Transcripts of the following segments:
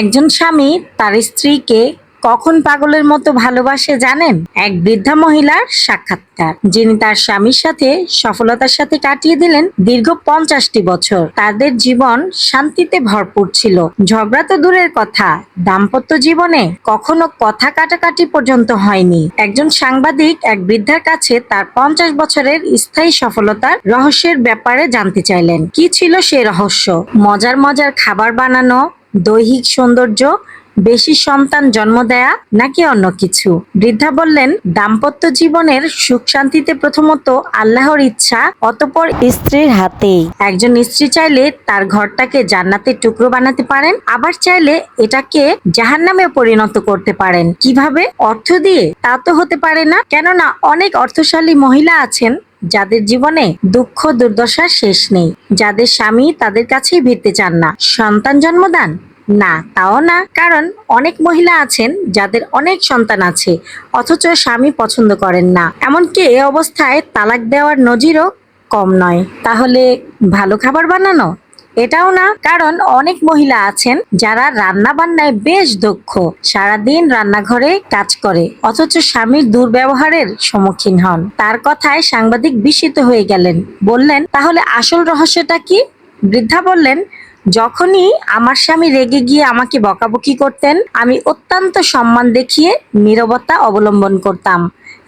একজন স্বামী তার স্ত্রীকে কখন পাগলের মতো ভালোবাসে জানেন? এক বৃদ্ধা মহিলার সাক্ষাৎকার, যিনি তার স্বামীর সাথে সফলতার সাথে কাটিয়ে দিলেন দীর্ঘ পঞ্চাশটি বছর। তাদের জীবন শান্তিতে ভরপুর ছিল। ঝগড়া তো দূরের কথা, দাম্পত্য জীবনে কখনো কথা কাটাকাটি পর্যন্ত হয়নি। একজন সাংবাদিক এক বৃদ্ধার কাছে তার পঞ্চাশ বছরের স্থায়ী সফলতার রহস্যের ব্যাপারে জানতে চাইলেন। কি ছিল সে রহস্য? মজার মজার খাবার বানানো দৈহিক সৌন্দর্য, বেশি সন্তান জন্ম দেয়া নাকি অন্য কিছু? বৃদ্ধা বললেন, দাম্পত্য জীবনের সুখ শান্তিতে প্রথমত আল্লাহর ইচ্ছা, অতপর স্ত্রীর হাতেই। একজন স্ত্রী চাইলে তার ঘরটাকে জান্নাতের টুকরো বানাতে পারেন, আবার চাইলে এটাকে জাহান্নামে পরিণত করতে পারেন। কীভাবে? অর্থ দিয়ে? তা তো হতে পারে না। কেননা অনেক অর্থশালী মহিলা আছেন, যাদের জীবনে দুঃখ, দুর্দশার শেষ নেই। যাদের স্বামী তাদের কাছেই ভিড়তে চান না। সন্তান জন্মদান? না, তাও না। কারণ অনেক মহিলা আছেন যাদের অনেক সন্তান আছে, অথচ স্বামী পছন্দ করেন না। এমনকি এ অবস্থায় তালাক দেওয়ার নজিরও কম নয়। তাহলে ভালো খাবার বানানো? এটাও না। কারণ অনেক মহিলা আছেন যারা রান্না বান্নায় বেশ দক্ষ। সারাদিন রান্নাঘরে কাজ করে, অথচ স্বামীর দুর্ব্যবহারের সম্মুখীন হন। তার কথায় সাংবাদিক বিস্মিত হয়ে গেলেন। বললেন, তাহলে আসল রহস্যটা কি? বৃদ্ধা বললেন যখনই আমার স্বামী রেগে গিয়ে আমাকে বকাবকি করতেন, আমি অত্যন্ত সম্মান দেখিয়ে নীরবতা অবলম্বন করতাম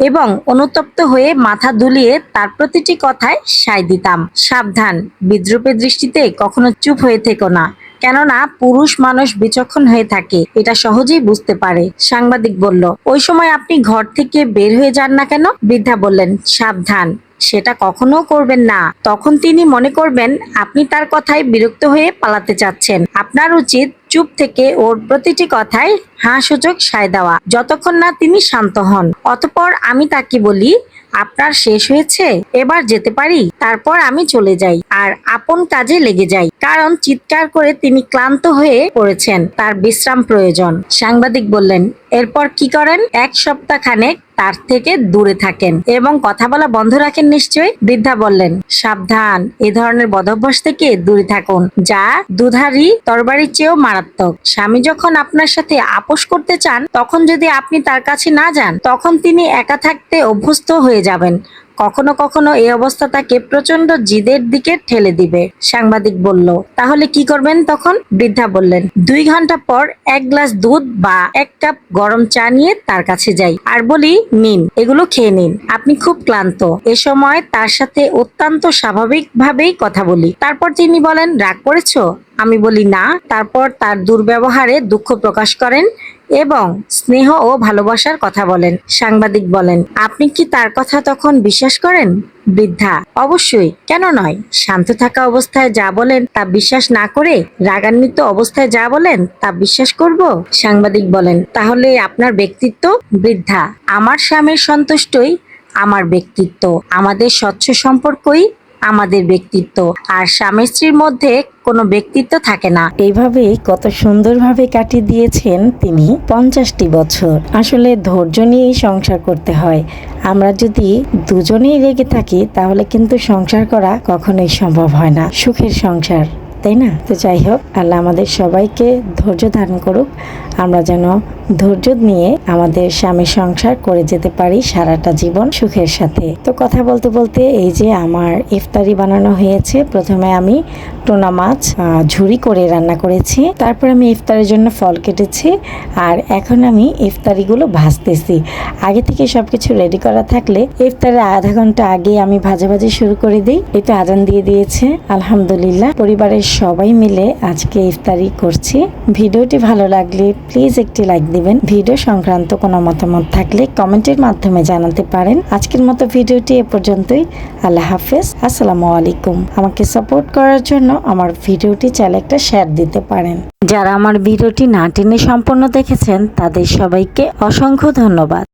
এবং অনুতপ্ত হয়ে মাথা দুলিয়ে তার প্রতিটি কথায় সায় দিতাম। সাবধান বিদ্রুপের দৃষ্টিতে কখনো চুপ হয়ে থেকো না, কেননা পুরুষ মানুষ বিচক্ষণ হয়ে থাকে, এটা সহজেই বুঝতে পারে, সাংবাদিক বলল। ওই সময় আপনি ঘর থেকে বের হয়ে যান না কেন? বৃদ্ধা বললেন, সাবধান সেটা কখনো করবেন না। তখন তিনি মনে করবেন, আপনি তার কথায় বিরক্ত হয়ে পালাতে চাচ্ছেন। আপনার উচিত চুপ থেকে ওর প্রতিটি কথায় হাঁ সূচক সায় দেওয়া, যতক্ষণ না তিনি শান্ত হন। অতপর আমি তাকে বলি, আপনার শেষ হয়েছে? এবার যেতে পারি? তারপর আমি চলে যাই আর আপন কাজে লেগে যাই। কারণ চিৎকার করে তিনি ক্লান্ত হয়ে পড়েছেন, তার বিশ্রাম প্রয়োজন। সাংবাদিক বললেন, এরপর কি করেন? এক সপ্তাহ খানেক তার থেকে দূরে থাকেন এবং কথা বলা বন্ধ রাখেন নিশ্চয়ই। বৃদ্ধা বললেন, সাবধান, এ ধরনের বদভ্যাস থেকে দূরে থাকুন, যা দুধারী তরবারির চেয়েও মারাত্মক। স্বামী যখন আপনার সাথে আপোষ করতে চান, তখন যদি আপনি তার কাছে না যান, তখন তিনি একা থাকতে অভ্যস্ত হয়ে যাবেন। কখনো কখনো এই অবস্থা তাকে প্রচণ্ড জিদের দিকে ঠেলে দিবে। সাংবাদিক বলল, তাহলে কি করবেন তখন? বৃদ্ধা বললেন, দুই ঘণ্টা পর এক গ্লাস দুধ বা এক কাপ গরম চা নিয়ে তার কাছে যাই। আর বলি, নিন, এগুলো খেয়ে নিন। আপনি খুব ক্লান্ত। এ সময় তার সাথে অত্যন্ত স্বাভাবিকভাবেই কথা বলি। তারপর তিনি বলেন, রাগ করেছ? আমি বলি না, তারপর তার দুর্ব্যবহারে দুঃখ প্রকাশ করেন এবং স্নেহ ও ভালোবাসার কথা বলেন। সাংবাদিক বলেন, আপনি কি তার কথা তখন বিশ্বাস করেন? বৃদ্ধা, অবশ্যই, কেন নয়? শান্ত থাকা অবস্থায় যা বলেন তা বিশ্বাস না করে রাগান্বিত অবস্থায় যা বলেন তা বিশ্বাস করব? সাংবাদিক বলেন, তাহলে আপনার ব্যক্তিত্ব? বৃদ্ধা, আমার স্বামীর সন্তুষ্টই আমার ব্যক্তিত্ব। আমাদের স্বচ্ছ সম্পর্কই আমাদের ব্যক্তিত্ব। আর স্বামী স্ত্রীর মধ্যে কোনো ব্যক্তিত্ব থাকে না। এইভাবেই কত সুন্দরভাবে কাটিয়ে দিয়েছেন তিনি পঞ্চাশটি বছর। আসলে ধৈর্য নিয়েই সংসার করতে হয়। আমরা যদি দুজনেই রেগে থাকি, তাহলে কিন্তু সংসার করা কখনোই সম্ভব হয় না। সুখের সংসার, তাই না? তো যাই হোক, আল্লাহ আমাদের সবাইকে ধৈর্য ধারণ করুক। আমরা যেন ধৈর্য নিয়ে আমাদের স্বামী সংসার করে যেতে পারি সারাটা জীবন সুখের সাথে। তো কথা বলতে বলতে এই যে আমার ইফতারি বানানো হয়েছে, প্রথমে আমি টোনা মাছ ঝুরি করে রান্না করেছি। তারপর আমি ইফতারের জন্য ফল কেটেছি আর এখন আমি ইফতারিগুলো ভাজতেছি। আগে থেকে সব কিছু রেডি করা থাকলে ইফতারের আধা ঘণ্টা আগে আমি ভাজাভাজি শুরু করে দিই। এটা আজান দিয়ে দিয়েছে। আলহামদুলিল্লাহ, পরিবারের সবাই মিলে আজকে ইফতারি করছি। ভিডিওটি ভালো লাগলে প্লিজ একটি লাইক দিবেন। ভিডিও সংক্রান্ত কোনো মতামত থাকলে কমেন্টের মাধ্যমে জানাতে পারেন। আজকের মতো ভিডিওটি এ পর্যন্তই। আল্লাহ হাফেজ। আসসালামু আলাইকুম। আমাকে সাপোর্ট করার জন্য আমার ভিডিওটি চাইলে একটা শেয়ার দিতে পারেন। যারা আমার ভিডিওটি না টেনে সম্পূর্ণ দেখেছেন, তাদের সবাইকে অসংখ্য ধন্যবাদ।